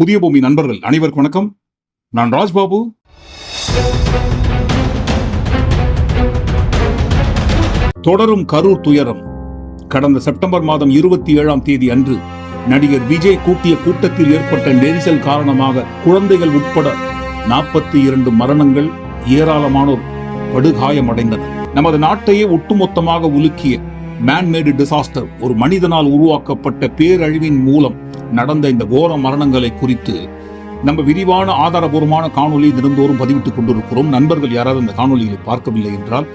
புதிய பூமி நண்பர்கள் அனைவருக்கும் வணக்கம். நான் ராஜ்பாபு. தொடரும் கரூர் துயரம். கடந்த செப்டம்பர் மாதம் இருபத்தி ஏழாம் தேதி அன்று நடிகர் விஜய் கூட்டிய கூட்டத்தில் ஏற்பட்ட நெரிசல் காரணமாக குழந்தைகள் உட்பட நாற்பத்தி இரண்டு மரணங்கள் ஏராளமானோர் படுகாயமடைந்தனர். நமது நாட்டையே ஒட்டுமொத்தமாக உலுக்கிய மேன்மேடு டிசாஸ்டர் ஒரு மனிதனால் உருவாக்கப்பட்ட பேரழிவின் மூலம் நடந்த இந்த கோர மரணங்களை குறித்து நம்ம விரிவான ஆதாரபூர்வமான காணொலி தினந்தோறும் பதிவிட்டுக் கொண்டிருக்கிறோம். நண்பர்கள் யாராவது அந்த காணொலிகளை பார்க்கவில்லை என்றால்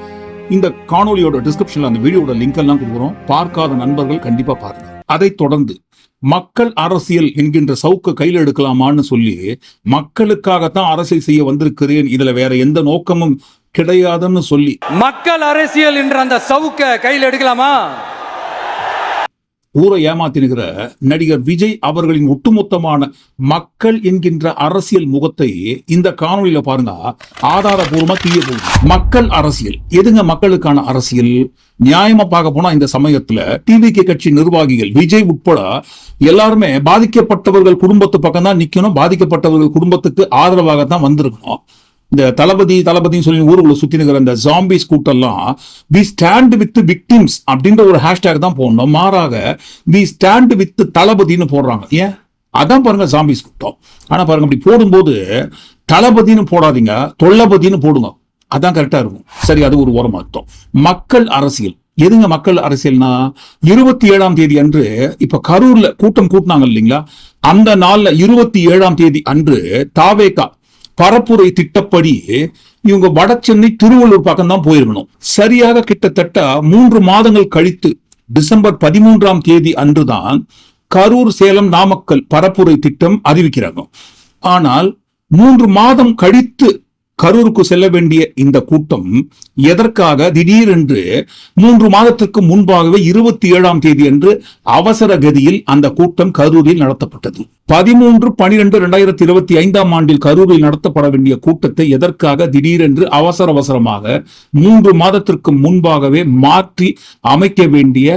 இந்த காணொலியோட டிஸ்கிரிப்ஷன்ல அந்த வீடியோட லிங்க் எல்லாம் கொடுக்குறோம். பார்க்காத நண்பர்கள் கண்டிப்பா பாருங்க. அதைத் தொடர்ந்து மக்கள் அரசியல் என்கின்ற சவுக்க கையில் எடுக்கலாமான்னு சொல்லி மக்களுக்காகத்தான் அரசியல் செய்ய வந்திருக்கிறேன். இதுல வேற எந்த நோக்கமும் கிடையாதுன்னு சொல்லி. மக்கள் அரசியல் என்ற அந்த சவுக்க கையில் எடுக்கலாமா? ஊரை ஏமாத்தினுகிற நடிகர் விஜய் அவர்களின் ஒட்டுமொத்தமான மக்கள் என்கின்ற அரசியல் முகத்தை இந்த காணொளியில பாருங்க. ஆதாரபூர்வமா தீய போகுது. மக்கள் அரசியல். எதுங்க மக்களுக்கான அரசியல்? நியாயமா பார்க்க போனா இந்த சமயத்துல டிவிகே கட்சி நிர்வாகிகள் விஜய் உட்பட எல்லாருமே பாதிக்கப்பட்டவர்கள் குடும்பத்து பக்கம் தான் நிக்கணும். பாதிக்கப்பட்டவர்கள் குடும்பத்துக்கு ஆதரவாக தான் வந்திருக்கணும். இந்த தளபதி தளபதின்னு சொல்லி ஊருக்குள்ள சுத்தி இருக்கிற இந்த ஜாம்பிஸ் கூட்டெல்லாம் வி ஸ்டாண்ட் வித் விக்டிம்ஸ் அப்படின்ற ஒரு ஹேஷ்டேக் தான் போடணும். மாறாக வி ஸ்டாண்ட் வித் தளபதின்னு போடுறாங்க. ஏன்? அதான் பாருங்க ஜாம்பிஸ் கூட்டம். ஆனா பாருங்க அப்படி போடும்போது தளபதின்னு போடாதீங்க தொல்லபதினு போடுங்க. அதான் கரெக்டா இருக்கும். சரி அது ஒரு ஓரமா அர்த்தம். மக்கள் அரசியல். எதுங்க மக்கள் அரசியல்னா இருபத்தி ஏழாம் தேதி அன்று இப்ப கரூர்ல கூட்டம் கூட்டினாங்க இல்லைங்களா? அந்த நாள்ல இருபத்தி ஏழாம் தேதி அன்று தாவேகா பரப்புரை திட்டப்படி இவங்க வட சென்னை திருவள்ளூர் பக்கம் தான் போயிருக்கணும். சரியாக கிட்டத்தட்ட மூன்று மாதங்கள் கழித்து டிசம்பர் பதிமூன்றாம் தேதி அன்றுதான் கரூர் சேலம் நாமக்கல் பரப்புரை திட்டம் அறிவிக்கிறாங்க. ஆனால் மூன்று மாதம் கழித்து கரூருக்கு செல்ல வேண்டிய இந்த கூட்டம் எதற்காக திடீரென்று மூன்று மாதத்திற்கு முன்பாகவே இருபத்தி ஏழாம் தேதி அன்று அவசர கதியில் அந்த கூட்டம் கரூரில் நடத்தப்பட்டது. பதிமூன்று பனிரெண்டு இரண்டாயிரத்தி இருபத்தி ஐந்தாம் ஆண்டில் கரூரில் நடத்தப்பட வேண்டிய கூட்டத்தை எதற்காக திடீரென்று அவசர அவசரமாக மூன்று மாதத்திற்கு முன்பாகவே மாற்றி அமைக்க வேண்டிய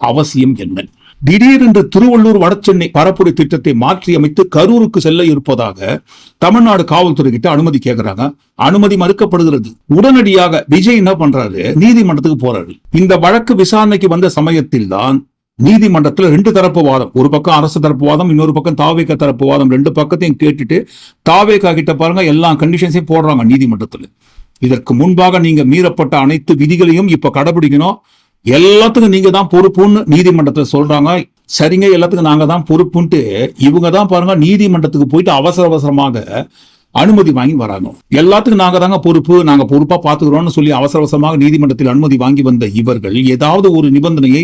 அவசியம் என்ன? திடீரென்று திருவள்ளூர் வடசென்னை பரப்புரை திட்டத்தை மாற்றி அமைத்து கரூருக்கு செல்ல இருப்பதாக தமிழ்நாடு காவல்துறை கிட்ட அனுமதி கேட்கிறாங்க அனுமதி மறுக்கப்படுகிறது. உடனடியாக விஜய் என்ன பண்றாரு? நீதிமன்றத்துக்கு போறாரு. இந்த வழக்கு விசாரணைக்கு வந்த சமயத்தில் தான் நீதிமன்றத்துல ரெண்டு தரப்பு வாதம். ஒரு பக்கம் அரசு தரப்பு வாதம் இன்னொரு பக்கம் தாவேக தரப்பு வாதம். ரெண்டு பக்கத்தையும் கேட்டுட்டு தாவேகா கிட்ட பாருங்க எல்லா கண்டிஷன்ஸையும் போடுறாங்க நீதிமன்றத்துல. இதற்கு முன்பாக நீங்க மீறப்பட்ட அனைத்து விதிகளையும் இப்ப கடைபிடிக்கணும். எல்லாத்துக்கும் நீங்க தான் பொறுப்புன்னு நீதிமன்றத்துல சொல்றாங்க. சரிங்க எல்லாத்துக்கும் நாங்க தான் பொறுப்புன்ட்டு இவங்க தான் பாருங்க நீதிமன்றத்துக்கு போயிட்டு அவசர அவசரமாக அனுமதி வாங்கி வராங்க. எல்லாத்துக்கும் நாங்க தாங்க பொறுப்பு நாங்க பொறுப்பா பாத்துக்கிறோம்னு சொல்லி அவசர அவசரமாக நீதிமன்றத்தில் அனுமதி வாங்கி வந்த இவர்கள் ஏதாவது ஒரு நிபந்தனையை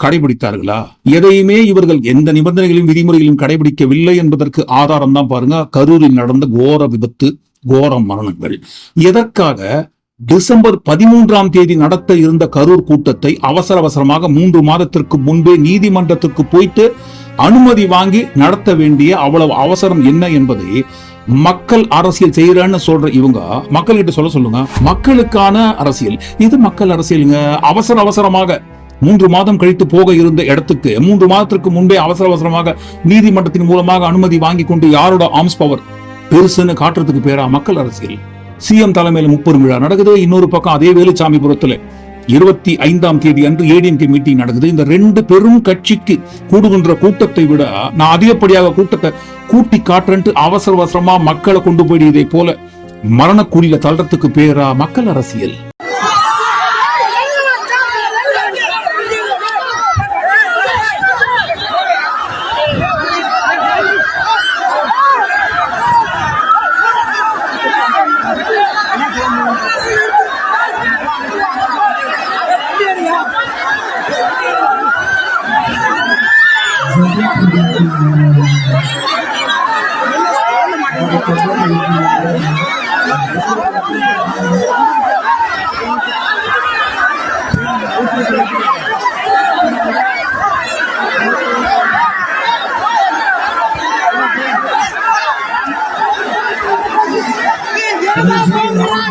கடைபிடித்தார்களா? எதையுமே இவர்கள் எந்த நிபந்தனைகளையும் விதிமுறைகளையும் கடைபிடிக்கவில்லை என்பதற்கு ஆதாரம் தான் பாருங்க கரூரில் நடந்த கோர விபத்து கோர மரணங்கள். எதற்காக டிசம்பர் பதிமூன்றாம் தேதி நடத்த இருந்த கரூர் கூட்டத்தை அவசர அவசரமாக மூன்று மாதத்திற்கு முன்பே நீதிமன்றத்துக்கு போயிட்டு அனுமதி வாங்கி நடத்த வேண்டிய அவ்வளவு அவசரம் என்ன என்பதை மக்கள் அரசியல் செய்யறேன்னு சொல்ற இவங்க மக்கள்கிட்ட சொல்ல சொல்லுங்க. மக்களுக்கான அரசியல். இது மக்கள் அரசியலுங்க? அவசர அவசரமாக மூன்று மாதம் கழித்து போக இருந்த இடத்துக்கு மூன்று மாதத்திற்கு முன்பே அவசர அவசரமாக நீதிமன்றத்தின் மூலமாக அனுமதி வாங்கி கொண்டு யாரோட ஆர்ம்ஸ் பவர் பெருசுன்னு காட்டுறதுக்கு பேரா மக்கள் அரசியல். சிஎம் தலைமையில் முப்பெரும் விழா நடக்குது. இன்னொரு பக்கம் அதே வேலுச்சாமிபுரத்துல இருபத்தி ஐந்தாம் தேதி அன்று ஏடிஎம்கே மீட்டிங் நடக்குது. இந்த ரெண்டு பெரும் கட்சிக்கு கூடுகின்ற கூட்டத்தை விட நான் அதிகப்படியாக கூட்டத்தை கூட்டி காட்டுறேன்ட்டு அவசர அவசரமா மக்களை கொண்டு போய் இதை போல மரணக்குழியில தள்ளுறதுக்கு பேரா மக்கள் அரசியல்.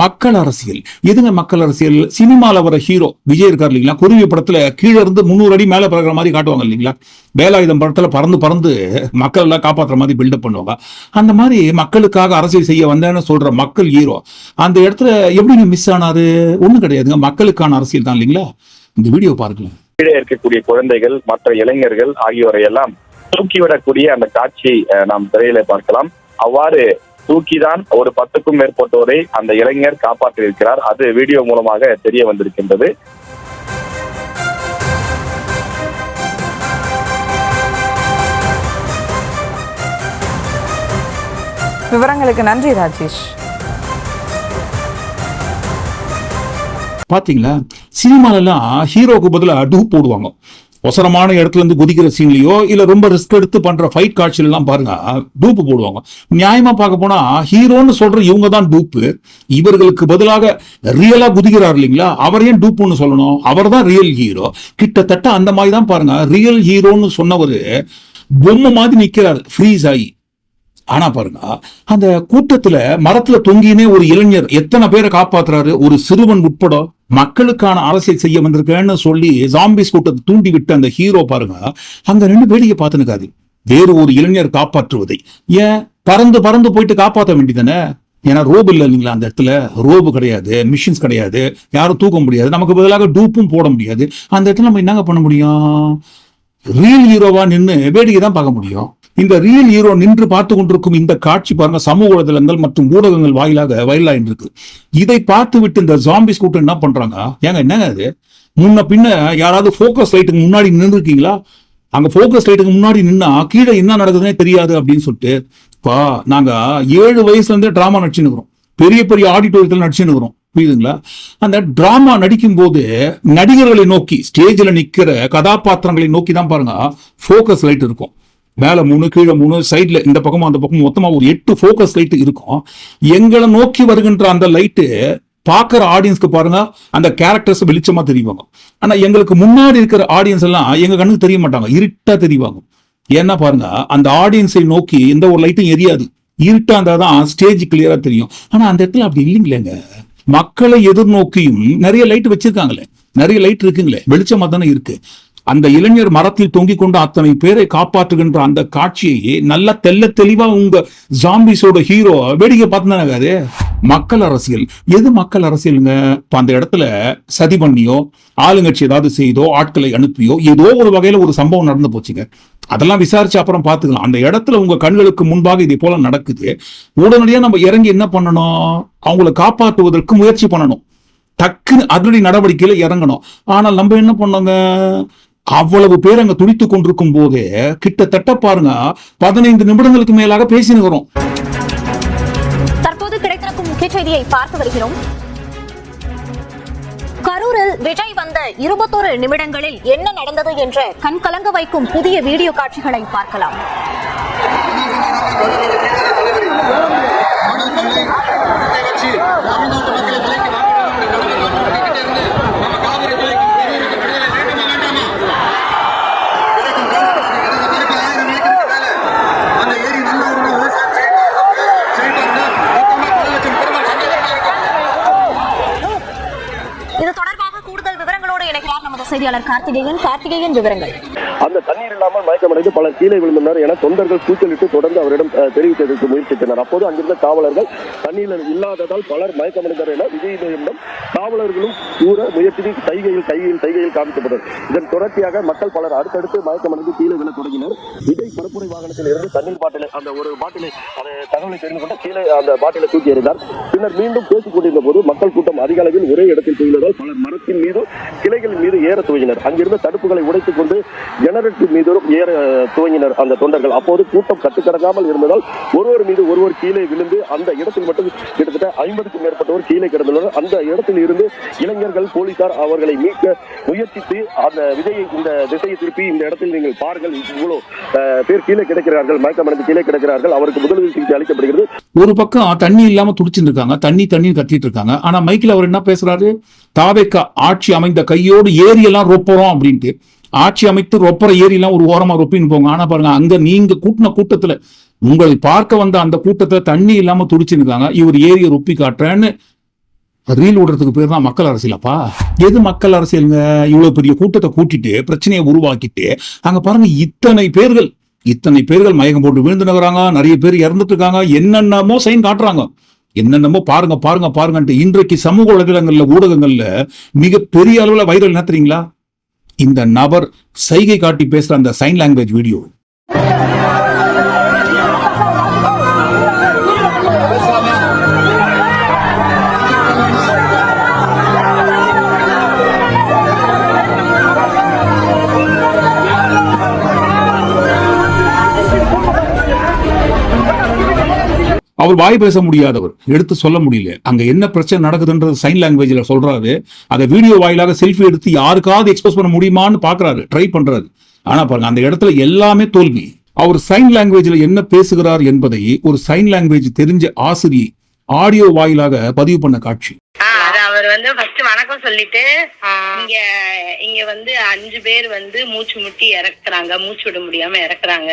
மக்கள் அரசியல். எதுங்க மக்கள் அரசியல்? சினிமாவில் வர ஹீரோ விஜய் இருக்கார் இல்லைங்களா? குருவி படத்துல கீழே இருந்து முந்நூறு அடி மேல பறக்கிற மாதிரி காட்டுவாங்க இல்லைங்களா? வேலாயுதம் படத்துல பறந்து பறந்து மக்கள் எல்லாம் காப்பாத்துற மாதிரி பில்டப் பண்ணுவாங்க. அந்த மாதிரி மக்களுக்காக அரசியல் செய்ய வந்தேன்னு சொல்ற மக்கள் ஹீரோ அந்த இடத்துல எப்படிங்க மிஸ் ஆனாரு? ஒண்ணும் கிடையாதுங்க. மக்களுக்கான அரசியல் தான் இல்லைங்களா? இந்த வீடியோ பார்க்கலாம் கீழே இருக்கக்கூடிய குழந்தைகள் மற்ற இளைஞர்கள் ஆகியோரை எல்லாம் தூக்கிவிடக்கூடிய அந்த காட்சியை நாம் திரையில பார்க்கலாம். அவ்வாறு தூக்கிதான் ஒரு பத்துக்கும் மேற்பட்டோரை அந்த இளைஞர் காப்பாற்றியிருக்கிறார். அது வீடியோ மூலமாக தெரிய வந்திருக்கின்றது. விவரங்களுக்கு நன்றி ராஜேஷ். பாத்தீங்களா? சினிமாலெல்லாம் ஹீரோக்கு பதிலா டூப் போடுவாங்க. அவசரமான இடத்துல இருந்து குதிக்கிற சீன்லயோ இல்ல ரொம்ப ரிஸ்க் எடுத்து பண்ற ஃபைட் காட்சியில எல்லாம் பாருங்க. டூப்பு போடுவாங்க. நியாயமா பார்க்க போனா ஹீரோன்னு சொல்ற இவங்க தான் டூப்பு இவர்களுக்கு பதிலாக ரியலா குதிக்கிறார் இல்லைங்களா? அவரையும் டூப்புன்னு சொல்லணும்? அவர் தான் ரியல் ஹீரோ கிட்டத்தட்ட அந்த மாதிரி தான் பாருங்க. ரியல் ஹீரோன்னு சொன்னவரு பொம்மை மாதிரி நிக்கிறாரு. ஃப்ரீஸ் ஆகி ஆனா பாருங்க அந்த கூட்டத்துல மரத்துல தொங்கினே ஒரு இளைஞர் எத்தனை பேரை காப்பாத்துறாரு? ஒரு சிறுவன் உட்பட மக்களுக்கான அரசியல் செய்ய வந்திருக்கேன்னு சொல்லி ஜாம்பிஸ் கூட்டத்தை தூண்டி விட்டு அந்த ஹீரோ பாருங்க அங்க ரெண்டு வேடிக்கை பார்த்துனுக்காது வேறு ஒரு இளைஞர் காப்பாற்றுவதை. ஏன்? பறந்து பறந்து போயிட்டு காப்பாற்ற வேண்டியதானே ஏன்னா ரோபு இல்லை இல்லைங்களா அந்த இடத்துல? ரோபு கிடையாது மிஷின்ஸ் கிடையாது யாரும் தூக்க முடியாது நமக்கு பதிலாக டூப்பும் போட முடியாது. அந்த இடத்துல நம்ம என்னங்க பண்ண முடியும்? ரீல் ஹீரோவா நின்று வேடிக்கை தான் பார்க்க முடியும். இந்த ரியல் ஹீரோ நின்று பார்த்து கொண்டிருக்கும் இந்த காட்சி பாருங்க சமூக வலைதளங்கள் மற்றும் ஊடகங்கள் வாயிலாக வைரலாயின் இருக்கு இதை பார்த்து விட்டு இந்த ஜாம்பிஸ் கூட்டம் என்ன பண்றாங்க? ஏங்க என்னங்க அது முன்ன பின்ன யாராவது ஃபோக்கஸ் லைட்டுக்கு முன்னாடி நின்று இருக்கீங்களா அங்க ஃபோக்கஸ் லைட்டுக்கு முன்னாடி நின்னா கீழே என்ன நடக்குதுன்னே தெரியாது அப்படின்னு சொல்லிட்டு பா நாங்க ஏழு வயசுல இருந்தே டிராமா நடிச்சுன்னு பெரிய பெரிய ஆடிட்டோரியத்தில் நடிச்சுன்னு புரியுதுங்களா? அந்த டிராமா நடிக்கும் போது நடிகர்களை நோக்கி ஸ்டேஜில் நிற்கிற கதாபாத்திரங்களை நோக்கி தான் பாருங்க ஃபோக்கஸ் லைட் இருக்கும். மேல மூணு கீழே மூணு சைடுல இந்த பக்கமும் அந்த பக்கமும் மொத்தமா ஒரு எட்டு ஃபோக்கஸ் லைட் இருக்கும். எங்களை நோக்கி வருகின்ற அந்த லைட்டு பார்க்குற ஆடியன்ஸ்க்கு பாருங்க அந்த கேரக்டர்ஸ் வெளிச்சமா தெரிவாங்க. ஆனா எங்களுக்கு முன்னாடி இருக்கிற ஆடியன்ஸ் எல்லாம் எங்க கண்ணுக்கு தெரிய மாட்டாங்க இருட்டா தெரிவாங்க. ஏன்னா பாருங்க அந்த ஆடியன்ஸை நோக்கி எந்த ஒரு லைட்டும் எரியாது. இருட்டா இருந்தால் தான் ஸ்டேஜ் கிளியரா தெரியும். ஆனா அந்த இடத்துல அப்படி இல்லைங்களேங்க. மக்களை எதிர்நோக்கியும் நிறைய லைட் வச்சிருக்காங்களே. நிறைய லைட் இருக்குங்களே. வெளிச்சமா தானே இருக்கு. அந்த இளைஞர் மரத்தில் தொங்கிக் கொண்ட அத்தனை பேரை காப்பாற்றுகின்ற அந்த காட்சியை நல்லா தெல்ல தெளிவா உங்க ஜாம்பிஸோட ஹீரோ வேடிக்கை பார்த்துதானே அது மக்கள் அரசியல். எது மக்கள் அரசியலுங்க? இப்போ அந்த இடத்துல சதி பண்ணியோ ஆளுங்கட்சி ஏதாவது செய்தோ ஆட்களை அனுப்பியோ ஏதோ ஒரு வகையில ஒரு சம்பவம் நடந்து போச்சுங்க. அதெல்லாம் விசாரிச்சு அப்புறம் பார்த்துக்கலாம். அந்த இடத்துல உங்க கண்களுக்கு முன்பாக இதே போல நடக்குது. உடனடியா நம்ம இறங்கி என்ன பண்ணணும்? அவங்கள காப்பாற்றுவதற்கு முயற்சி பண்ணணும். டக்குன்னு அதிரடி நடவடிக்கையில இறங்கணும். ஆனால் நம்ம என்ன பண்ணோங்க? அவ்வளவு பேர் அங்க துடித்துக் கொண்டிருக்கும் போதே கிட்டத்தட்ட பாருங்க பதினைந்து நிமிடங்களுக்கு மேலாக பேசினுகிறோம். தற்போது கிடைத்திருக்கும் முக்கிய செய்தியை பார்த்து வருகிறோம். கரூரில் விஜய் வந்த இருபத்தோரு நிமிடங்களில் என்ன நடந்தது என்ற கண்கலங்க வைக்கும் புதிய வீடியோ காட்சிகளை பார்க்கலாம். இது செய்தியாளர் கார்த்திகேயன் கார்த்திகேயன் விவரங்கள். அந்த தண்ணீர் இல்லாமல் மயக்கமடைந்து பலர் கீழே விழுந்தனர் என தொண்டர்கள் கூச்சலிட்டு தொடர்ந்து அவரிடம் தெரிவித்ததற்கு முயற்சித்தனர். அப்போது அங்கிருந்த காவலர்கள் தண்ணீர் இல்லாததால் பலர் மயக்கமடைந்தனர் என விஜய் காவலர்களும் கூற முயற்சி கைகையில் கைகையில் சைகையில் காமிக்கப்பட்டது இதன் தொடர்ச்சியாக மக்கள் பலர் அடுத்தடுத்து மயக்கமடைந்து கீழே விழ தொடங்கினர். விஜய் பரப்புரை வாகனத்தில் இருந்து தண்ணீர் பாட்டிலை அந்த ஒரு பாட்டிலை அந்த தகவலை தெரிந்து கொண்டு கீழே அந்த பாட்டிலை தூக்கி எறிந்தார். பின்னர் மீண்டும் பேசிக் கொண்டிருந்த போது மக்கள் கூட்டம் அதிக அளவில் ஒரே இடத்தில் குவிந்ததால் பலர் மரத்தின் மீதும் கிளைகளின் மீது ஏற துவங்கினர். அங்கிருந்த தடுப்புகளை உடைத்துக் கொண்டு ஜெனரேட்டர் மீதும் ஏற துவங்கினர் அந்த தொண்டர்கள். அப்போது கூட்டம் கட்டுக்கடங்காமல் இருந்ததால் ஒருவர் மீது ஒருவர் கீழே விழுந்து அந்த இடத்தில் மட்டும் கிட்டத்தட்ட ஐம்பதுக்கும் மேற்பட்டவர் கீழே கிடந்துள்ளனர். அந்த இடத்தில் இருந்து இளைஞர்கள் போலீசார் அவர்களை மீட்க முயற்சித்து அந்த விதையை இந்த திசையை திருப்பி இந்த இடத்தில் நீங்கள் பாருங்கள். இவ்வளவு பேர் கீழே கிடக்கிறார்கள் மயக்கமடைந்து கீழே கிடக்கிறார்கள். அவருக்கு முதலுதவி சிகிச்சை அளிக்கப்படுகிறது. ஒரு பக்கம் தண்ணி இல்லாம துடிச்சிட்டு இருக்காங்க தண்ணி தண்ணி கத்திட்டு இருக்காங்க ஆனா மைக்கில் அவர் என்ன பேசுறாரு? தாவேக்கா ஆட்சி அமைந்த கையோடு ஏரி எல்லாம் ரொப்பறோம் அப்படின்ட்டு. ஆட்சி அமைத்து ரொப்பற ஏரி எல்லாம் ஒரு ஓரமா ரொப்பின்னு போங்க. ஆனா பாருங்க அங்க நீங்க கூட்டின கூட்டத்துல உங்களை பார்க்க வந்த அந்த கூட்டத்துல தண்ணி இல்லாம துடிச்சுன்னு இருக்காங்க இவர் ஏரியை ரொப்பி காட்டுறேன்னு ரீல் விடுறதுக்கு பேர் தான் மக்கள் அரசியலப்பா. எது மக்கள் அரசியலுங்க? இவ்வளவு பெரிய கூட்டத்தை கூட்டிட்டு பிரச்சனையை உருவாக்கிட்டு அங்க பாருங்க இத்தனை பேர்கள் இத்தனை பேர்கள் மயக்கம் போட்டு விழுந்து நகராங்க நிறைய பேர் இறந்துட்டு இருக்காங்க என்னென்னமோ சைன் காட்டுறாங்க. என்னென்னமோ பாருங்க பாருங்க பாருங்கன்ட்டு இன்றைக்கு சமூக வலைதளங்கள்ல ஊடகங்கள்ல மிக பெரிய அளவுல வைரல் என்ன தெரியுங்களா? இந்த நபர் சைகை காட்டி பேசுற அந்த சைன் லாங்குவேஜ் வீடியோ அவர் வாய் பேச முடியாதவர். எடுத்து சொல்ல முடியல. அங்க என்ன பிரச்சனை நடக்குதுன்றது சைன் லாங்குவேஜ்ல சொல்றாரு. அதை வீடியோ வாயிலாக செல்ஃபி எடுத்து யாருக்காவது எக்ஸ்பிரஸ் பண்ண முடியுமான்னு பாக்குறாரு. ட்ரை பண்றாரு. ஆனா பாருங்க அந்த இடத்துல எல்லாமே தோல்வி. அவர் சைன் லாங்குவேஜ்ல என்ன பேசுகிறார் என்பதை ஒரு சைன் லாங்குவேஜ் தெரிஞ்ச ஆசிரியை ஆடியோ வாயிலாக பதிவு பண்ண காட்சி. அவர் வந்து ஃபர்ஸ்ட் வணக்கம் சொல்லிட்டு இங்க இங்க வந்து அஞ்சு பேர் வந்து மூச்சு முட்டி இறக்குறாங்க. மூச்சு விட முடியாம இறக்குறாங்க.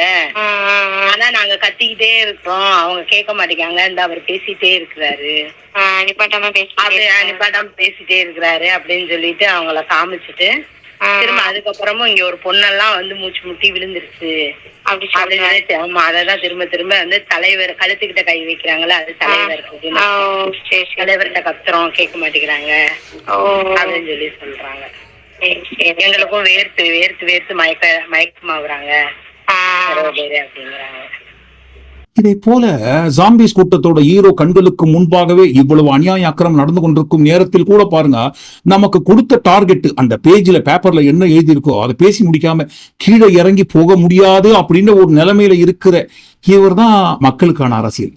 ஆனா நாங்க கத்திக்கிட்டே இருக்கோம் அவங்க கேட்க மாட்டேங்காங்க இந்த அவர் பேசிட்டே இருக்கிறாரு. நிப்பாட்டாம அப்படி நிப்பாட்டாம பேசிட்டே இருக்கிறாரு அப்படின்னு சொல்லிட்டு அவங்கள காமிச்சிட்டு திரும்ப அதுக்கப்புறமும் இங்க ஒரு பொண்ணெல்லாம் வந்து மூச்சு முட்டி விழுந்துருச்சு. அப்படி சொல்லிட்டு ஆமா அததான் திரும்ப திரும்ப வந்து தலைவர் கழுத்துக்கிட்ட கை வைக்கிறாங்களா அது தலைவர் தலைவர்கிட்ட கத்துறோம் கேட்க மாட்டேங்கிறாங்க. அப்படின்னு சொல்லி சொல்றாங்க. எங்களுக்கும் வேர்த்து வேர்த்து வேர்த்து மயக்க மயக்கமாகறாங்க அப்படிங்கிறாங்க. இதை போல ஜாம்பிஸ் கூட்டத்தோட ஹீரோ கண்களுக்கு முன்பாகவே இவ்வளவு அநியாய அக்கிரமம் நடந்து கொண்டிருக்கும் நேரத்தில் கூட பாருங்க நமக்கு கொடுத்த டார்கெட் அந்த பேஜ்ல பேப்பர்ல என்ன எழுதியிருக்கோ அதை பேசி முடிக்காம கீழே இறங்கி போக முடியாது அப்படின்ற ஒரு நிலைமையில இருக்கிற இவர் தான் மக்களுக்கான அரசியல்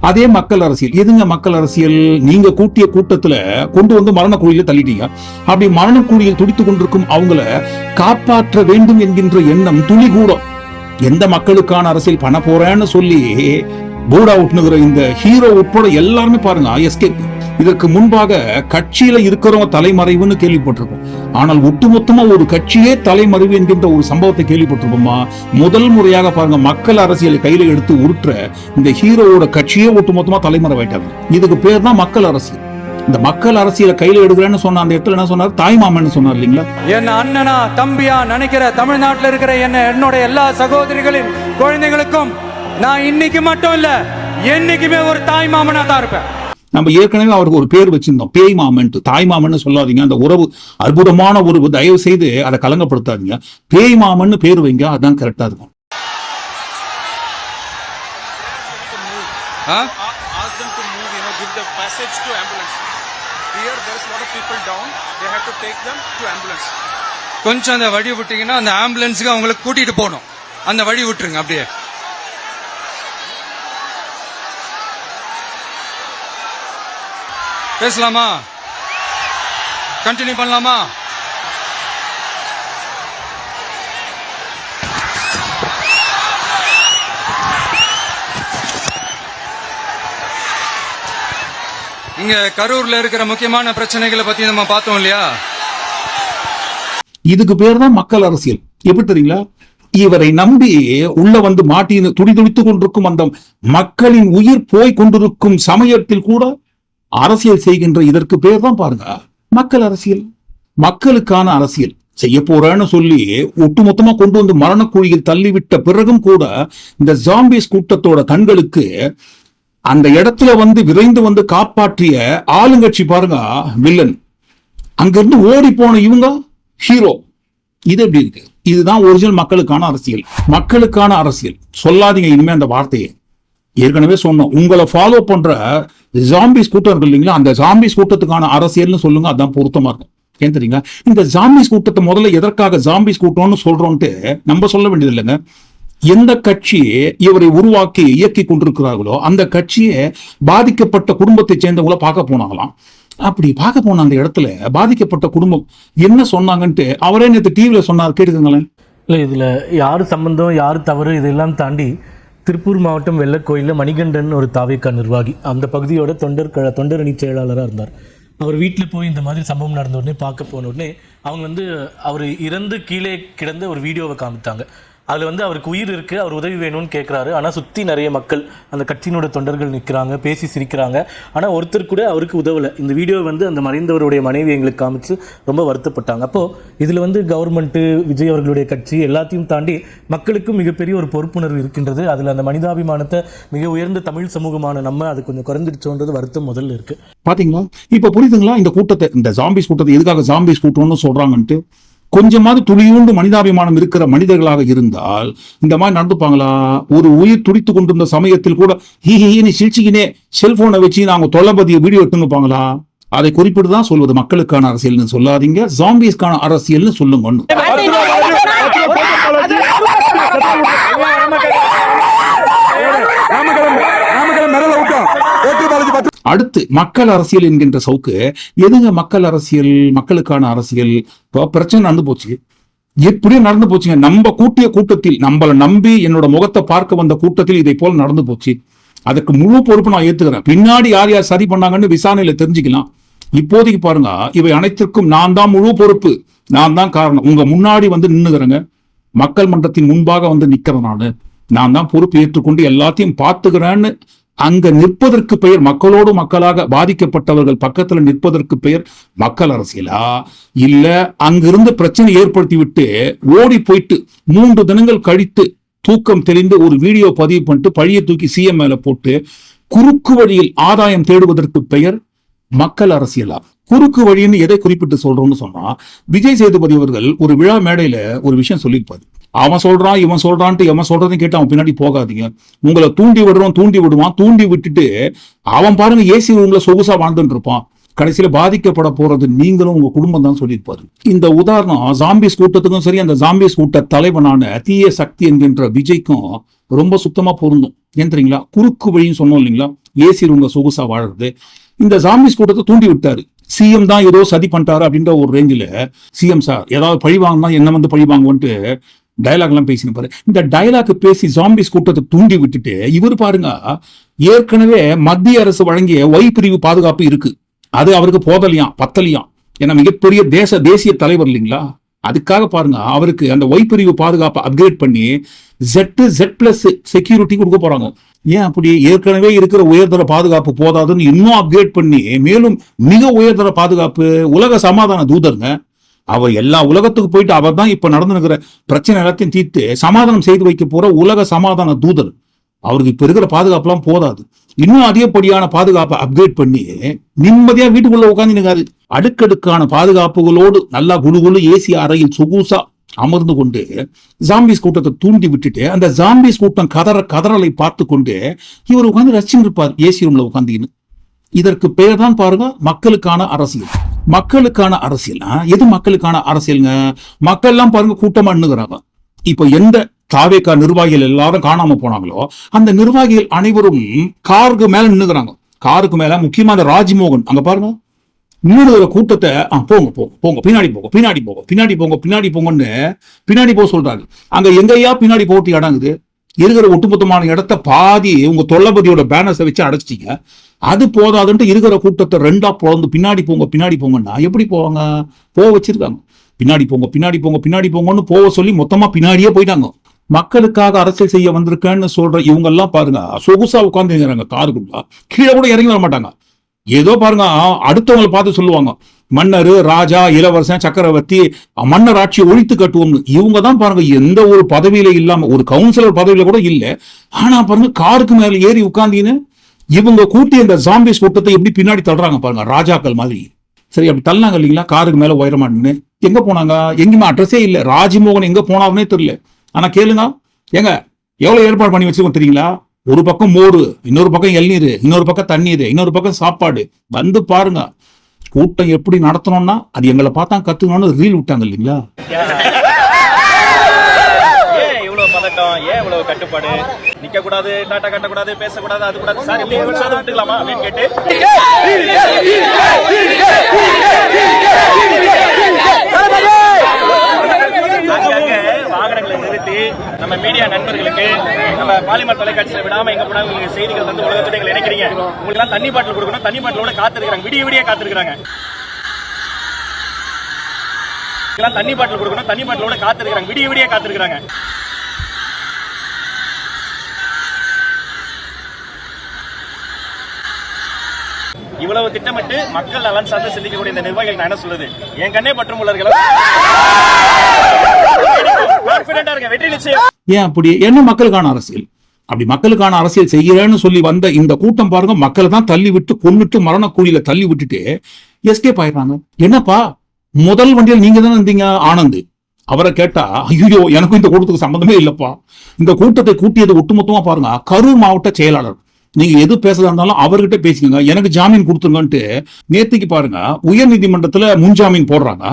அதே மக்கள் அரசியல். எதுங்க மக்கள் அரசியல்? நீங்க கூட்டிய கூட்டத்துல கொண்டு வந்து மரண குழியில தள்ளிட்டீங்க. அப்படி மரண குழியில் துடித்துக் கொண்டிருக்கும் அவங்கள காப்பாற்ற வேண்டும் என்கின்ற எண்ணம் துளி கூட எந்த மக்களுக்கான அரசியல் பண்ண போறேன்னு சொல்லி போர்டா விட்டுனுகிற இந்த ஹீரோ உட்பட எல்லாருமே பாருங்க எஸ்கேப் இதற்கு முன்பாக கட்சியில இருக்கிறவங்க தலைமறைவுன்னு கேள்விப்பட்டிருக்கோம். ஆனால் ஒட்டுமொத்தமா ஒரு கட்சியே தலைமறைவு என்கின்ற ஒரு சம்பவத்தை கேள்விப்பட்டிருப்போமா முதல் முறையாக பாருங்க மக்கள் அரசியலை கையில எடுத்து உருட்டுற இந்த ஹீரோவோட கட்சியே ஒட்டுமொத்தமா தலைமறைவாயிட்டாங்க. இதுக்கு பேர் தான் மக்கள் அரசியல். இந்த மக்கள் அரசியலை கையில எடுக்கிறேன்னு சொன்ன அந்த இடத்துல என்ன சொன்னார்? தாய்மாமன்னு சொன்னார் இல்லைங்களா? என்ன அண்ணனா தம்பியா நினைக்கிற தமிழ்நாட்டில் இருக்கிற என்ன என்னோட எல்லா சகோதரிகளின் குழந்தைகளுக்கும் நான் இன்னைக்கு மட்டும் இல்ல என்னைக்குமே ஒரு தாய் மாமனா தான் இருப்பேன். நம்ம ஏற்கனவே அவருக்கு ஒரு பேர் வச்சிருந்தோம் பேய் மாமன்ட்டு தாய் மாமன்னு சொல்லாதீங்க. அந்த உறவு அற்புதமான உறவு தயவு செய்து அதை கலங்கப்படுத்தாதீங்க. பேய் மாமன்னு பேர் வைங்க அதான் கரெக்டா இருக்கும். ஆ? ask them to move, you know, give the passage to take them to ambulance. கொஞ்சம் அந்த வழி விட்டீங்கன்னா அந்த ஆம்புலன்ஸுக்கு அவங்கள கூட்டிட்டு போகணும். அந்த வழி விட்டுருங்க அப்படியே. பேசலாமா? கண்டினியூ பண்ணலாமா? இங்க கரூர்ல இருக்கிற முக்கியமான பிரச்சனைகளை பத்தி நம்ம பார்த்தோம் இல்லையா? இதுக்கு பேர் தான் மக்கள் அரசியல். எப்படி தெரியுங்களா? இவரை நம்பி உள்ள வந்து மாட்டின்னு துடி துடித்துக் கொண்டிருக்கும் அந்த மக்களின் உயிர் போய் கொண்டிருக்கும் சமயத்தில் கூட அரசியல் செய்கின்ற இதற்கு பேர் தான் பாருங்க. மக்கள் அரசியல். மக்களுக்கான அரசியல். செய்ய போறேன்னு சொல்லி ஒட்டுமொத்தமா கொண்டு வந்து மரணக்குழியில் தள்ளிவிட்ட பிறகும் கூட இந்த ஜாம்பிஸ் கூட்டத்தோட கண்களுக்கு அந்த இடத்துல வந்து விரைந்து வந்து காப்பாற்றிய ஆளுங்கட்சி பாருங்க வில்லன். அங்கிருந்து ஓடி போன இவங்க ஹீரோ. இது எப்படி இருக்கு? இதுதான் ஒரிஜினல் மக்களுக்கான அரசியல். மக்களுக்கான அரசியல். சொல்லாதீங்க இனிமே அந்த வார்த்தையை. ஏற்கனவே சொன்னோம். உங்களை ஃபாலோ பண்ற ஜாம்பிஸ் கூட்டம் இருக்கு இல்லைங்களா? அந்த ஜாம்பிஸ் கூட்டத்துக்கான அரசியல்னு சொல்லுங்க அதான் பொருத்தமா இருக்கும். ஏன் தெரியுங்களா? இந்த ஜாம்பிஸ் கூட்டத்தை முதல்ல எதற்காக ஜாம்பிஸ் கூட்டம்னு சொல்றோம்ட்டு நம்ம சொல்ல வேண்டியது இல்லைங்க எந்த கட்சியை இவரை உருவாக்கி இயக்கி கொண்டிருக்கிறார்களோ அந்த கட்சியை பாதிக்கப்பட்ட குடும்பத்தை சேர்ந்தவங்கள பார்க்க போனாங்களாம். அப்படி பார்க்க போன அந்த இடத்துல பாதிக்கப்பட்ட குடும்பம் என்ன சொன்னாங்கன்ட்டு அவரே நேற்று டிவியில் சொன்னார். கேட்டுக்கங்களேன். இல்லை இதில் யார் சம்பந்தம் யார் தவறு இதெல்லாம் தாண்டி திருப்பூர் மாவட்டம் வெள்ளக்கோயிலில் மணிகண்டன் ஒரு தாவேக்கா நிர்வாகி. அந்த பகுதியோட தொண்டர் க தொண்டர் அணி செயலாளராக இருந்தார். அவர் வீட்டில் போய் இந்த மாதிரி சம்பவம் நடந்த உடனே பார்க்க போன உடனே அவங்க வந்து அவர் இறந்து கீழே கிடந்த ஒரு வீடியோவை காமித்தாங்க. அதில் வந்து அவருக்கு உயிர் இருக்குது அவர் உதவி வேணும்னு கேட்குறாரு ஆனால் சுற்றி நிறைய மக்கள் அந்த கட்சியினோட தொண்டர்கள் நிற்கிறாங்க பேசி சிரிக்கிறாங்க. ஆனால் ஒருத்தர் கூட அவருக்கு உதவலை. இந்த வீடியோ வந்து அந்த மறைந்தவருடைய மனைவி எங்களுக்கு காமிச்சு ரொம்ப வருத்தப்பட்டாங்க. அப்போது இதில் வந்து கவர்மெண்ட்டு விஜய் அவர்களுடைய கட்சி எல்லாத்தையும் தாண்டி மக்களுக்கும் மிகப்பெரிய ஒரு பொறுப்புணர்வு இருக்கின்றது. அதில் அந்த மனிதாபிமானத்தை மிக உயர்ந்த தமிழ் சமூகமான நம்ம அது கொஞ்சம் குறைஞ்சிருச்சோன்றது வருத்தம் முதல்ல இருக்குது பார்த்தீங்களா இப்போ புரியுதுங்களா? இந்த கூட்டத்தை இந்த ஜாம்பிஸ் கூட்டத்தை எதுக்காக ஜாம்பிஸ் கூட்டம்னு சொல்கிறாங்கன்ட்டு கொஞ்சமாவது துளியூண்டு மனிதாபிமானம் இருக்கிற மனிதர்களாக இருந்தால் இந்த மாதிரி நடந்துப்பாங்களா? ஒரு உயிர் துடித்து கொண்டிருந்த சமயத்தில் கூட ஹீ ஹீன்னு சிரிச்சுக்கினே செல்போனை வச்சு நாங்க தொலைபதியை வீடியோ எடுத்துப்பாங்களா அதை குறிப்பிட்டு தான் சொல்வது மக்களுக்கான அரசியல்னு சொல்லாதீங்க ஜாம்பிஸ்க்கான அரசியல்னு சொல்லுங்க அடுத்து மக்கள் அரசியல் என்கின்ற சவுக்கு எதுங்க மக்கள் அரசியல் மக்களுக்கான அரசியல்? இப்போ பிரச்சனை நடந்து போச்சு. எப்படியும் நடந்து போச்சுங்க. நம்ம கூட்டிய கூட்டத்தில் நம்மளை நம்பி என்னோட முகத்தை பார்க்க வந்த கூட்டத்தில் இதை போல நடந்து போச்சு. அதுக்கு முழு பொறுப்பு நான் ஏத்துக்கிறேன். பின்னாடி யார் யார் சரி பண்ணாங்கன்னு விசாரணையில தெரிஞ்சுக்கலாம். இப்போதைக்கு பாருங்க இவை அனைத்திற்கும் நான் தான் முழு பொறுப்பு. நான் தான் காரணம். உங்க முன்னாடி வந்து நின்னுகிறேங்க மக்கள் மன்றத்தின் முன்பாக வந்து நிக்கிறேன் நான். நான் தான் பொறுப்பு ஏற்றுக்கொண்டு எல்லாத்தையும் பார்த்துக்கிறேன்னு அங்க நிற்பதற்கு பெயர் மக்களோடு மக்களாக பாதிக்கப்பட்டவர்கள் பக்கத்துல நிற்பதற்கு பெயர் மக்கள் அரசியலா? இல்ல அங்கிருந்து பிரச்சனை ஏற்படுத்தி விட்டு ஓடி போயிட்டு மூன்று தினங்கள் கழித்து தூக்கம் தெளிந்து ஒரு வீடியோ பதிவு பண்ணிட்டு பழிய தூக்கி சிஎம் மேல போட்டு குறுக்கு வழியில் ஆதாயம் தேடுவதற்கு பெயர் மக்கள் அரசியலா? குறுக்கு வழின்னு எதை குறிப்பிட்டு சொல்றோம்னு சொன்னா விஜய் சேதுபதி அவர்கள் ஒரு விழா மேடையில ஒரு விஷயம் சொல்லியிருப்பாரு. அவன் சொல்றான் இவன் சொல்றான்ட்டு எவன் சொல்றதையும் கேட்டு அவன் பின்னாடி போகாதீங்க. உங்களை தூண்டி விடுறோம் தூண்டி விடுவான் தூண்டி விட்டுட்டு அவன் பாருங்க ஏசி ரூம்ல சொகுசா வாழ்ந்துட்டு இருப்பான். கடைசியில பாதிக்கப்பட போறது நீங்களும் உங்க குடும்பம் தான் சொல்லியிருப்பாரு. இந்த உதாரணம் ஜாம்பிஸ் கூட்டத்துக்கும் சரி அந்த ஜாம்பிஸ் கூட்ட தலைவனான தீய சக்தி என்கின்ற விஜய்க்கும் ரொம்ப சுத்தமா பொருந்தும். ஏன் தெரியுங்களா? குறுக்கு வழின்னு சொன்னோம் இல்லைங்களா? ஏசி ரூம்ல சொகுசா வாழறது. இந்த ஜாம்பிஸ் கூட்டத்தை தூண்டி விட்டாரு. சிஎம் தான் ஏதோ சதி பண்ணிட்டாரு அப்படின்ற ஒரு ரேஞ்சில் சிஎம் சார் ஏதாவது பழி வாங்கினா என்ன வந்து பழி வாங்குவோன்ட்டு டயலாக்லாம் எல்லாம் பேசினப்பாரு இந்த டயலாக் பேசி ஜாம்பிஸ் கூட்டத்தை தூண்டி விட்டுட்டு இவர் பாருங்க ஏற்கனவே மத்திய அரசு வழங்கிய ஒய் பிரிவு பாதுகாப்பு இருக்கு. அது அவருக்கு போதலையாம் பத்தலையாம். ஏன்னா மிகப்பெரிய தேச தேசிய தலைவர் இல்லைங்களா? அதுக்காக பாருங்க அவருக்கு அந்த ஒய் பிரிவு பாதுகாப்பை அப்கிரேட் பண்ணி ஜெட் ஜெட் பிளஸ் செக்யூரிட்டி கொடுக்க போறாங்க. ஏன் அப்படி? ஏற்கனவே இருக்கிற உயர்தர பாதுகாப்பு போதாதுன்னு இன்னும் அப்கிரேட் பண்ணி மேலும் மிக உயர்தர பாதுகாப்பு உலக சமாதான தூதருங்க அவர் எல்லா உலகத்துக்கு போயிட்டு அவர் தான் இப்ப நடந்துருக்கிற பிரச்சனை எல்லாத்தையும் தீர்த்து சமாதானம் செய்து வைக்க போற உலக சமாதான தூதர். அவருக்கு இப்ப இருக்கிற பாதுகாப்புலாம் போதாது. இன்னும் அதிகப்படியான பாதுகாப்பை அப்கிரேட் பண்ணி நிம்மதியா வீட்டுக்குள்ள உட்காந்து அடுக்கடுக்கான பாதுகாப்புகளோடு நல்லா குழு குழு ஏசி அறையில் சொகுசா அமர்ந்து கொண்டு ஜாம்பிஸ் கூட்டத்தை தூண்டி விட்டுட்டு அந்த ஜாம்பிஸ் கூட்டம் கதற கதறலை பார்த்து கொண்டு இவர் உட்காந்து ரசிச்சுட்டு இருப்பார். ஏசி ரூம்ல உட்காந்துக்கின்னு இதற்கு பெயர் தான் பாருங்க மக்களுக்கான அரசியல். மக்களுக்கான அரசியல். எது மக்களுக்கான அரசியலுங்க? மக்கள் எல்லாம் பாருங்க கூட்டமா நின்னுகிறாங்க இப்ப எந்த தாவேக்கா நிர்வாகிகள் எல்லாரும் காணாம போனாங்களோ அந்த நிர்வாகிகள் அனைவரும் காருக்கு மேல நின்னுகிறாங்க காருக்கு மேல முக்கியமா அந்த ராஜ்மோகன். அங்க பாருங்க. நின்னுடுற கூட்டத்தை போங்க போங்க போங்க பின்னாடி போங்க பின்னாடி போங்க பின்னாடி போங்க பின்னாடி போங்கன்னு பின்னாடி போக சொல்றாங்க அங்க எங்கேயா பின்னாடி போட்டு இடங்குது இருக்கிற ஒட்டுமொத்தமான இடத்த பாதி உங்க தொல்லபதியோட பேனர்ஸை வச்சு அடைச்சிட்டீங்க. அது போதாதுன்ட்டு இருக்கிற கூட்டத்தை ரெண்டா பிறந்து பின்னாடி போங்க பின்னாடி போங்கன்னா எப்படி போவாங்க? போக வச்சிருக்காங்க. பின்னாடி போங்க பின்னாடி போங்க பின்னாடி போங்கன்னு போக சொல்லி மொத்தமா பின்னாடியே போயிட்டாங்க. மக்களுக்காக அரசியல் செய்ய வந்திருக்கேன்னு சொல்ற இவங்க எல்லாம் பாருங்க சொகுசா உட்காந்துங்கிறாங்க காருக்குள்ள. கீழே கூட இறங்கி வர மாட்டாங்க. ஏதோ பாருங்க அடுத்தவங்களை பார்த்து சொல்லுவாங்க. மன்னர் ராஜா இளவரசன் சக்கரவர்த்தி மன்னர் ஆட்சியை ஒழித்து கட்டுவோம்னு. இவங்க தான் பாருங்க எந்த ஒரு பதவியில இல்லாம ஒரு கவுன்சிலர் பதவியில கூட இல்லை. ஆனா பாருங்க காருக்கு மேல ஏறி உட்கார்ந்தீன்னு இவங்க கூட்டி இந்த ஜாம்பிஸ் கூட்டத்தை எப்படி பின்னாடி தள்ளுறாங்க பாருங்க ராஜாக்கள் மாதிரி. சரி அப்படி தள்ளாங்க இல்லைங்களா? காருக்கு மேல உயரமாட்டுன்னு எங்க போனாங்க? எங்கேயுமே அட்ரஸே இல்லை. ராஜ்மோகன் எங்க போனாருன்னே தெரியல. ஆனா கேளுங்க ஏங்க எவ்வளவு ஏற்பாடு பண்ணி வச்சிருக்கோம் தெரியுங்களா? ஒரு பக்கம் மோர் இன்னொரு பக்கம் இளநீர் இன்னொரு பக்கம் தண்ணீர் இன்னொரு பக்கம் சாப்பாடு. வந்து பாருங்க கூட்டம் எப்படி நடத்தணும்னா அது எங்களை பார்த்தா கத்துக்கணும்னு ரீல் விட்டாங்க இல்லைங்களா? ஏன் இவ்வளவு பதட்டம்? ஏன் இவ்வளவு கட்டுப்பாடு? நிக்க கூடாது டாட்டா கட்டக்கூடாது பேசக்கூடாது அது கூடாது. சார் எப்படி விமர்சனம் விட்டுக்கலாமா? அப்படின்னு கேட்டு. வாகனங்களை நிறுத்தி நம்ம மீடியா நண்பர்களுக்கு நம்ம பாலிமர் தொலைக்காட்சியில் விடாம எங்க போனாலும் உங்களுக்கு செய்திகள் வந்து உலகத்துல எங்களை நினைக்கிறீங்க உங்களுக்கு எல்லாம் தண்ணி பாட்டில் கொடுக்கணும். தண்ணி பாட்டிலோட காத்திருக்கிறாங்க. விடிய விடிய காத்திருக்கிறாங்க. தண்ணி பாட்டில் கொடுக்கணும். தண்ணி பாட்டிலோட காத்திருக்கிறாங்க. விடிய விடிய காத்திருக்கிறாங்க. இவ்வளவு திட்டமிட்டு மக்கள் நலன் சார்ந்து சிந்திக்கக்கூடிய இந்த நிர்வாகிகள் நான் என்ன சொல்லுது? என் கண்ணே பற்றும் உள்ளவர்கள். ஏன் அப்படி? என்ன மக்களுக்கான அரசியல்? அப்படி மக்களுக்கான அரசியல் செய்கிறேன்னு சொல்லி வந்த இந்த கூட்டம் பாருங்க மக்களை தான் தள்ளி விட்டு கொண்டுட்டு மரண கூலியில தள்ளி விட்டுட்டு எஸ்கேப் ஆயிடுறாங்க. என்னப்பா? முதல் வண்டியில் நீங்க தானே இருந்தீங்க ஆனந்த்? அவரை கேட்டா ஐயோ எனக்கும் இந்த கூட்டத்துக்கு சம்மந்தமே இல்லப்பா. இந்த கூட்டத்தை கூட்டியது ஒட்டுமொத்தமா பாருங்க கரூர் மாவட்ட செயலாளர். நீங்க எது பேசுறதா இருந்தாலும் அவர்கிட்ட பேசிக்கோங்க எனக்கு ஜாமீன் கொடுத்துருங்கன்ட்டு நேத்துக்கு பாருங்க உயர் நீதிமன்றத்துல முன்ஜாமீன் போடுறாங்க.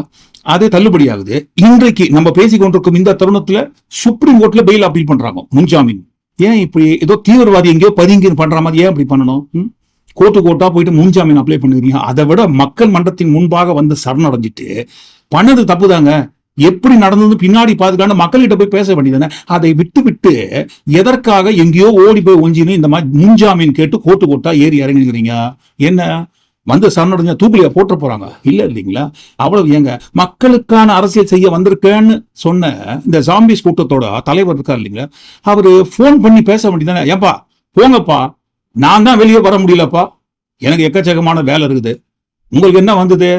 அதே தள்ளுபடி ஆகுது இன்றைக்கு நம்ம பேசிக்கொண்டிருக்கும் இந்த தருணத்துல சுப்ரீம் கோர்ட்ல பெயில் அப்பீல் பண்றாங்க முன்ஜாமீன். ஏன் இப்படி ஏதோ தீவிரவாதி எங்கேயோ பதுங்கி பண்ற மாதிரி ஏன் அப்படி பண்ணணும்? கோர்ட்டு கோர்ட்டா போயிட்டு முன்ஜாமீன் அப்ளை பண்ணுறீங்க அதை விட மக்கள் மன்றத்தின் முன்பாக வந்து சரணடைஞ்சிட்டு பண்ணது தப்புதாங்க. எப்படி நடந்தது பின்னாடி பாதுகாண்டு மக்கள்கிட்ட போய் பேச வேண்டியதானே அதை விட்டு விட்டு எதற்காக எங்கேயோ ஓடி போய் ஒஞ்சின்னு இந்த மாதிரி முன்ஜாமீன் கேட்டு கோர்ட்டு கோர்ட்டா ஏறி இறங்கிக்கிறீங்க என்ன? வந்து சரணடைஞ்சா தூக்கிலியா போட்டு போறாங்க. இல்ல இல்லைங்களா? அவ்வளவு ஏங்க மக்களுக்கான அரசியல் செய்ய வந்திருக்கேன்னு சொன்ன இந்த ஜாம்பிஸ் கூட்டத்தோட தலைவர் இருக்கார் இல்லைங்களா? அவரு ஃபோன் பண்ணி பேச வேண்டியதானே ஏப்பா போங்கப்பா. நான் தான் வெளியே வர முடியலப்பா. எனக்கு எக்கச்சக்கமான வேலை இருக்குது. உங்களுக்கு என்ன வந்தது?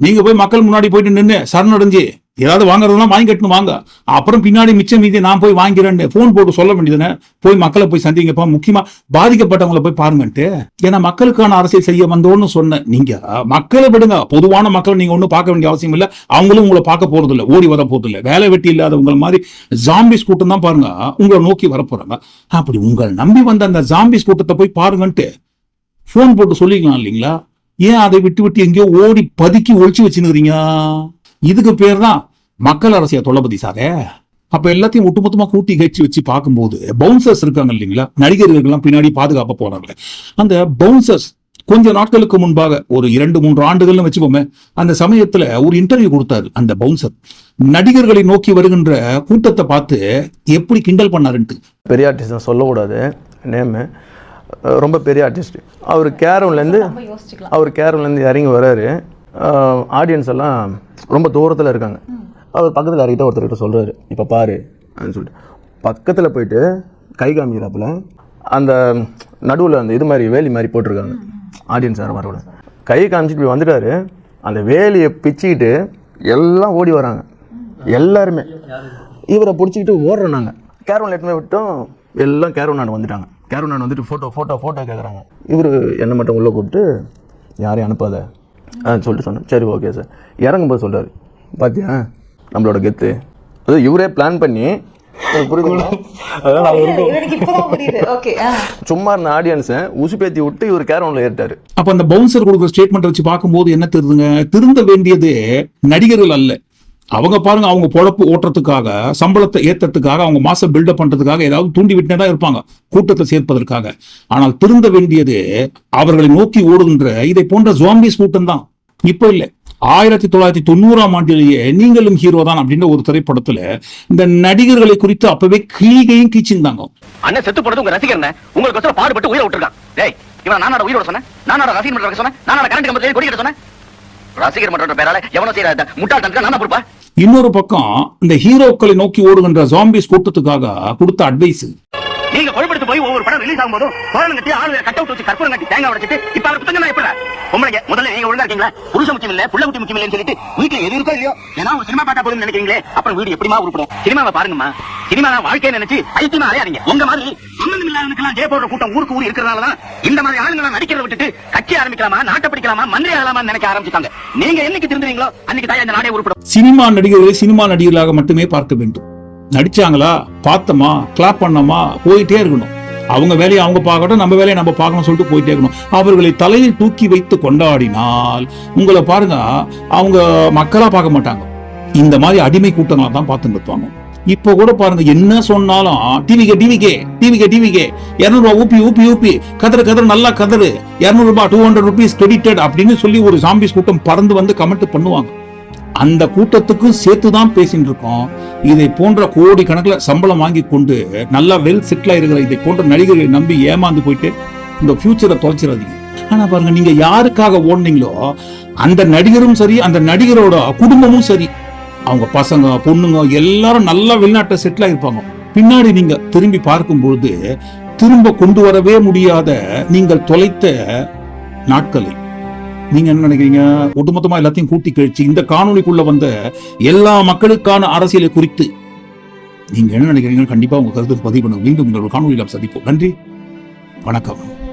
நீங்க போய் மக்கள் முன்னாடி போயிட்டு நின்று சரணடைஞ்சு ஏதாவது வாங்குறதுலாம் வாங்கி கட்டணும் வாங்க. அப்புறம் பின்னாடி மிச்சம் மீதி நான் போய் வாங்கிறேன்னு ஃபோன் போட்டு சொல்ல வேண்டியதுன்னு போய் மக்களை போய் சந்திங்கப்பா. முக்கியமா பாதிக்கப்பட்டவங்களை போய் பாருங்கன்ட்டு. ஏன்னா மக்களுக்கான அரசியல் செய்ய வந்தோன்னு சொன்னேன் நீங்க மக்களை விடுங்க. பொதுவான மக்களை நீங்க ஒன்றும் பார்க்க வேண்டிய அவசியம் இல்லை. அவங்களும் உங்களை பார்க்க போறது இல்லை ஓடி வர போறது இல்லை வேலை வெட்டி இல்லாத உங்களை மாதிரி ஜாம்பிஸ் கூட்டம் தான் பாருங்க. உங்களை நோக்கி வரப்போறாங்க அப்படி உங்களை நம்பி வந்த அந்த ஜாம்பிஸ் கூட்டத்தை போய் பாருங்கன்ட்டு ஃபோன் போட்டு சொல்லிக்கலாம் இல்லைங்களா? ஏன் அதை விட்டு விட்டு எங்கேயோ ஓடி பதுக்கி ஒழிச்சு வச்சுனுக்கிறீங்க இதுக்கு பேர் தான் மக்கள் அரசியா தொல்லபதி சாரே அப்ப எல்லாத்தையும் ஒட்டுமொத்தமா கூட்டி கட்சி வச்சு பார்க்கும்போது பவுன்சர்ஸ் இருக்காங்க இல்லைங்களா? நடிகர்கள்லாம் பின்னாடி பாதுகாப்ப போறாங்க அந்த பவுன்சர்ஸ் கொஞ்ச நாட்களுக்கு முன்பாக ஒரு இரண்டு மூன்று ஆண்டுகள்னு வச்சுப்போமே அந்த சமயத்துல ஒரு இன்டர்வியூ கொடுத்தாரு அந்த பவுன்சர் நடிகர்களை நோக்கி வருகின்ற கூட்டத்தை பார்த்து எப்படி கிண்டல் பண்ணாருன்ட்டு. பெரியார்டிஸ்ட் சொல்லக்கூடாது. நேமு. ரொம்ப பெரிய ஆர்டிஸ்ட் அவர் கேரம்லேருந்து அவர் கேரம்லேருந்து இறங்கி வராரு. ஆடியன்ஸ் எல்லாம் ரொம்ப தூரத்தில் இருக்காங்க. அவர் பக்கத்தில் இறங்கிட்ட ஒருத்தர்கிட்ட சொல்கிறாரு இப்போ பாரு அப்படின்னு சொல்லிட்டு. பக்கத்தில் போயிட்டு கை காமிக்கிறாப்புல அந்த நடுவில் அந்த இது மாதிரி வேலி மாதிரி போட்டிருக்காங்க. ஆடியன்ஸ் யாரும் வரக்கூட கை காமிச்சிட்டு இப்படி வந்துட்டாரு. அந்த வேலியை பிச்சுக்கிட்டு எல்லாம் ஓடி வராங்க. எல்லாருமே. இவரை பிடிச்சிக்கிட்டு ஓடுறோம் நாங்கள் கேரவன் எட்டுமே விட்டோம். எல்லாம் கேரவன் நாடு வந்துட்டாங்க. கேரவன் நாடு வந்துட்டு ஃபோட்டோ ஃபோட்டோ ஃபோட்டோ கேட்குறாங்க இவர் என்னை மட்டும் உள்ளே கூப்பிட்டு யாரையும் அனுப்பாத. ஆ சொல்லிட்டு சொன்னேன் சரி ஓகே சார் இறங்கும்போது சொல்கிறாரு பாத்தியா? நம்மளோட கெத்து. அது இவரே பிளான் பண்ணி நான் சும்மா இருந்த ஆடியன்ஸை உசுப்பேத்தி விட்டு இவர் கேரவனில் ஏறிட்டாரு. அப்ப அந்த பவுன்சர் கொடுக்குற ஸ்டேட்மெண்ட் வச்சு பார்க்கும்போது என்ன தெரியுதுங்க? திருந்த வேண்டியது நடிகர்கள் அல்ல. அவங்க பாருங்க அவங்க பொழப்பு ஓட்டுறதுக்காக சம்பளத்தை ஏத்துறதுக்காக அவங்க மாசம் பில்டப் பண்றதுக்காக ஏதாவது தூண்டி விட்டே இருப்பாங்க கூட்டத்தை சேர்ப்பதற்காக. ஆனால் திருந்த வேண்டியது அவர்களை நோக்கி ஓடுகின்ற இதை போன்ற ஜோம்பிஸ் கூட்டம் தான் இப்போ இல்ல. ஆயிரத்தி தொள்ளாயிரத்தி தொண்ணூறாம் ஆண்டிலேயே நீங்களும் ஹீரோ தான் அப்படின்ற ஒரு திரைப்படத்துல இந்த நடிகர்களை குறித்து அப்பவே கிளீகையும் கீச்சிருந்தாங்க அண்ணன் செத்து போறது உங்க ரசிகர் உங்களுக்கு பாடுபட்டு உயிரை விட்டுருக்கான். இவன் நானோட உயிரோட சொன்னேன். நானோட ரசிகர் சொன்னேன். நானோட கரண்ட் கம்பத்தில் கொடிக்கிட்ட சொன்னேன். ரசிகர் மன்ற பேரால எவனோ செய்யற முட்டாள் தந்துக்க நான் பொறுப்பா? இன்னொரு பக்கம் இந்த ஹீரோக்களை நோக்கி ஓடுகின்ற ஜாம்பிஸ் கூட்டத்துக்காக கொடுத்த அட்வைஸ் நீங்க கொழுப்படுத்து போய் ஒவ்வொரு படம் ரிலீஸ் ஆகும்போது குழந்தை கட்டி ஆளு கட் அவுட் வச்சு கற்பூரம் கட்டி தேங்காய் உடைச்சிட்டு இப்ப அவர் புத்தகம் எப்படி உங்களுக்கு முதல்ல நீங்க ஒழுங்கா இருக்கீங்களா? புருஷ முக்கியம் இல்ல புள்ள குட்டி முக்கியம் இல்லைன்னு சொல்லிட்டு வீட்டுல எது இருக்கோ இல்லையோ ஏன்னா ஒரு சினிமா பார்த்தா போதும்னு நினைக்கிறீங்களே அப்புறம் வீடு எப்படிமா உருப்படும்? சினிமாவை பாருங்கம்மா. சினிமா வாழ்க்கையை நினைச்சு ஐக்கியமா அலையாதீங்க. உங்க மாதிரி சம்பந்தம் இல்லாதவனுக்கெல்லாம் ஜெய போடுற கூட்டம் ஊருக்கு ஊர் இருக்கிறதாலதான் இந்த மாதிரி ஆளுங்களை நடிக்கிறத விட்டுட்டு கட்சி ஆரம்பிக்கலாமா நாட்டை பிடிக்கலாமா மந்திரி ஆகலாமா நினைக்க ஆரம்பிச்சுட்டாங்க. நீங்க என்னைக்கு திருந்துறீங்களோ அன்னைக்கு தான் இந்த நாடே உருப்படும். சினிமா நடிகர்களை சினிமா நடிகர்களாக மட்டுமே பார்க்க வேண்டும். நடிச்சாங்களா? பார்த்தோமா? கிளாப் பண்ணோமா? போயிட்டே இருக்கணும். அவங்க வேலையை அவங்க பார்க்கட்டும் நம்ம வேலையை நம்ம பார்க்கணும் சொல்லிட்டு போயிட்டே இருக்கணும். அவர்களை தலையில் தூக்கி வைத்து கொண்டாடினால் உங்களை பாருங்க அவங்க மக்களா பார்க்க மாட்டாங்க. இந்த மாதிரி அடிமை கூட்டங்களா தான் பார்த்துட்டு இருப்பாங்க. இப்போ கூட பாருங்க என்ன சொன்னாலும் டிவிகே டிவிகே டிவிகே டிவிகே இருநூறுவா ஊப்பி ஊப்பி ஊப்பி கதறு கதறு நல்லா கதறு இருநூறு ரூபாய் டூ ஹண்ட்ரட் ருபீஸ் கிரெடிட்டட் அப்படின்னு சொல்லி ஒரு சாம்பிஸ் கூட்டம் பறந்து வந்து கமெண்ட் பண்ணுவாங்க. அந்த கூட்டத்துக்கும் சேர்த்து தான் பேசிட்டு இருக்கோம் இதை போன்ற கோடி கணக்கில் சம்பளம் வாங்கி கொண்டு நல்லா வெல் செட்டில் இருக்கிற இதை போன்ற நடிகர்களை நம்பி ஏமாந்து போயிட்டு இந்த ஃபியூச்சரை தொலைச்சிடாதீங்க. ஆனா பாருங்க நீங்க யாருக்காக ஓடுனீங்களோ அந்த நடிகரும் சரி அந்த நடிகரோட குடும்பமும் சரி அவங்க பசங்க பொண்ணுங்க எல்லாரும் நல்லா வெளிநாட்டை செட்டில் ஆயிருப்பாங்க. பின்னாடி நீங்க திரும்பி பார்க்கும்பொழுது திரும்ப கொண்டு வரவே முடியாத நீங்கள் தொலைத்த நாட்களை. நீங்க என்ன நினைக்கிறீங்க? ஒட்டுமொத்தமா எல்லாத்தையும் கூட்டி கழிச்சு இந்த காணொலிக்குள்ள வந்த எல்லா மக்களுக்கான அரசியலை குறித்து நீங்க என்ன நினைக்கிறீங்க கண்டிப்பா உங்க கருத்து பதிவு பண்ணுங்க. மீண்டும் இன்னொரு காணொலியில் சந்திப்போம். நன்றி. வணக்கம்.